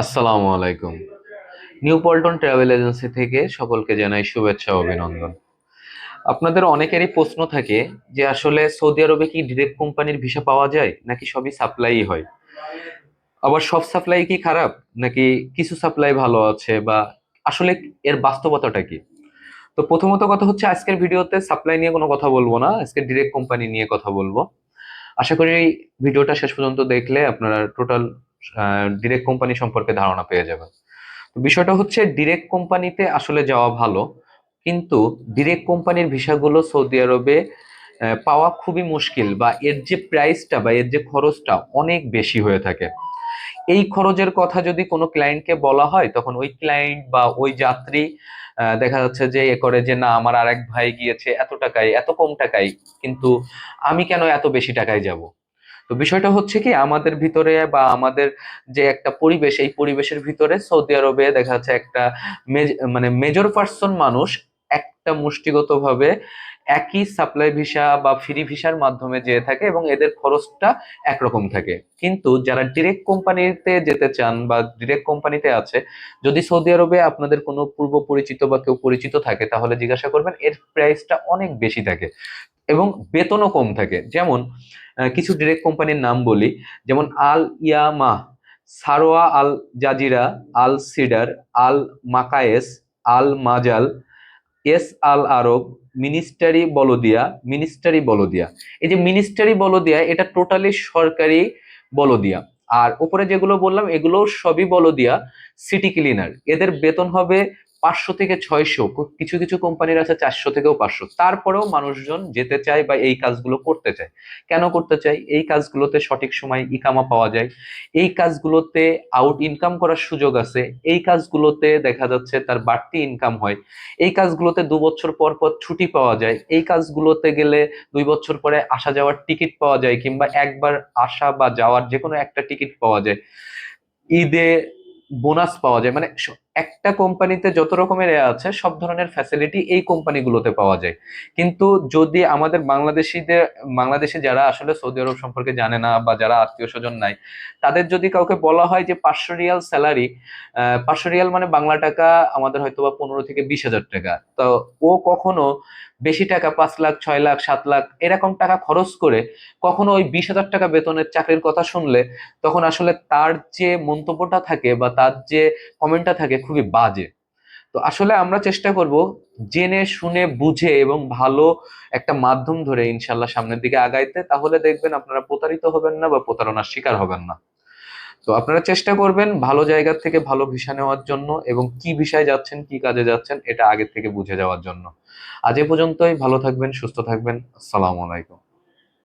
আসসালামু আলাইকুম। New Paltan travel agency থেকে সকলকে জানাই শুভেচ্ছা অভিনন্দন। আপনাদের অনেকেরই প্রশ্ন থাকে যে আসলে সৌদি আরবে কি ডিরেক্ট কোম্পানির ভিসা পাওয়া যায়, নাকি সবই সাপ্লাই হয়? আবার সব সাপ্লাই কি খারাপ, নাকি কিছু সাপ্লাই ভালো আছে, বা আসলে এর বাস্তবতাটা কি? তো প্রথমত কথা হচ্ছে আজকের ভিডিওতে সাপ্লাই নিয়ে কোনো কথা বলব না, আজকে ডিরেক্ট কোম্পানি নিয়ে কথা বলব। আশা করি ভিডিওটা শেষ পর্যন্ত দেখলে আপনারা টোটাল ডিরেক্ট কোম্পানি সম্পর্কে ধারণা পেয়ে যাবেন। তো বিষয়টা হচ্ছে ডিরেক্ট কোম্পানিতে আসলে যাওয়া ভালো, কিন্তু ডিরেক্ট কোম্পানির ভিসাগুলো সৌদি আরবে পাওয়া খুবই মুশকিল বা এর যে প্রাইসটা বা এর যে খরচটা অনেক বেশি হয়ে থাকে। এই খরচের কথা যদি কোনো ক্লায়েন্টকে বলা হয়, তখন ওই ক্লায়েন্ট বা ওই যাত্রী দেখা যাচ্ছে যে এ করে যে, না, আমার আরেক ভাই গিয়েছে এত টাকায়, এত কম টাকায়, কিন্তু আমি কেন এত বেশি টাকায় যাব? তো বিষয়টা হচ্ছে কি, আমাদের ভিতরে বা আমাদের যে একটা পরিবেশ, এই পরিবেশের ভিতরে সৌদি আরবে দেখা যাচ্ছে একটা মানে মেজর পার্সন মানুষ একটা মুষ্টিগতভাবে একই সাপ্লাই ভিসা বা ফ্রি ভিসার মাধ্যমে যেয়ে থাকে এবং এদের খরচটা একরকম থাকে। কিন্তু যারা ডিরেক্ট কোম্পানিতে যেতে চান বা ডিরেক্ট কোম্পানিতে আছে, যদি সৌদি আরবে আপনাদের কোনো পূর্ব পরিচিত বা কেউ পরিচিত থাকে, তাহলে জিজ্ঞাসা করবেন এর প্রাইসটা অনেক বেশি থাকে এবং বেতনও কম থাকে। যেমন কিছু ডিরেক্ট কোম্পানির নাম বলি। যেমন আল ইয়ামা, সারোয়া আল জাজিরা, আল সিডার, আল মাকায়েস, আল মাজাল, এস আল আরব, মিনিস্টারি বলদিয়া মিনিস্টারি বলদিয়া। এই যে মিনিস্টারি বলদিয়া, এটা টোটালি সরকারি বলদিয়া। আর উপরে যেগুলো বললাম এগুলো সবই বলদিয়া সিটি ক্লিনার এদের বেতন হবে পাঁচশো থেকে ছয়শো কিছু কিছু কোম্পানির আছে চারশো থেকেও পাঁচশো। তারপরেও মানুষজন যেতে চায় বা এই কাজগুলো করতে চায়। কেন করতে চায়? এই কাজগুলোতে সঠিক সময় ইকামা পাওয়া যায়। এই কাজগুলোতে আউট ইনকাম করার সুযোগ আছে। এই কাজগুলোতে দেখা যাচ্ছে তার বাড়তি ইনকাম হয়। এই কাজগুলোতে দু বছর পর পর ছুটি পাওয়া যায়। এই কাজগুলোতে গেলে দুই বছর পরে আসা যাওয়ার টিকিট পাওয়া যায় কিংবা একবার আসা বা যাওয়ার যে কোনো একটা টিকিট পাওয়া যায়। ঈদে বোনাস পাওয়া যায়। মানে একটা কোম্পানিতে যত রকমের আছে, সব ধরনের ফ্যাসিলিটি এই কোম্পানিগুলোতে পাওয়া যায়। কিন্তু যদি আমাদের বাংলাদেশিদের, বাংলাদেশে যারা আসলে সৌদি আরব সম্পর্কে জানে না বা যারা আত্মীয় স্বজন নাই, তাদের যদি কাউকে বলা হয় যে পাঁচশো রিয়াল স্যালারি পাঁচশো রিয়াল মানে বাংলা টাকা আমাদের হয়তো বা পনেরো থেকে বিশ হাজার টাকা। তো ও কখনো বেশি টাকা, পাঁচ লাখ, ছয় লাখ, সাত লাখ এরকম টাকা খরচ করে কখনো ওই বিশ হাজার টাকা বেতনের চাকরির কথা শুনলে তখন আসলে তার যে মন্তব্যটা থাকে বা তার যে কমেন্টটা থাকে খুবই বাজে। তো আসলে আমরা চেষ্টা করব জেনে, শুনে, বুঝে এবং ভালো একটা মাধ্যম ধরে ইনশাল্লাহ সামনের দিকে আগাইতে। তাহলে দেখবেন আপনারা প্রতারিত হবেন না বা প্রতারণার শিকার হবেন না। তো আপনারা চেষ্টা করবেন ভালো জায়গা থেকে ভালো ভিসা নেওয়ার জন্য এবং কি বিষয়ে যাচ্ছেন, কি কাজে যাচ্ছেন, এটা আগে থেকে বুঝে যাওয়ার জন্য। আজ এ পর্যন্তই। ভালো থাকবেন, সুস্থ থাকবেন। আসসালামু আলাইকুম।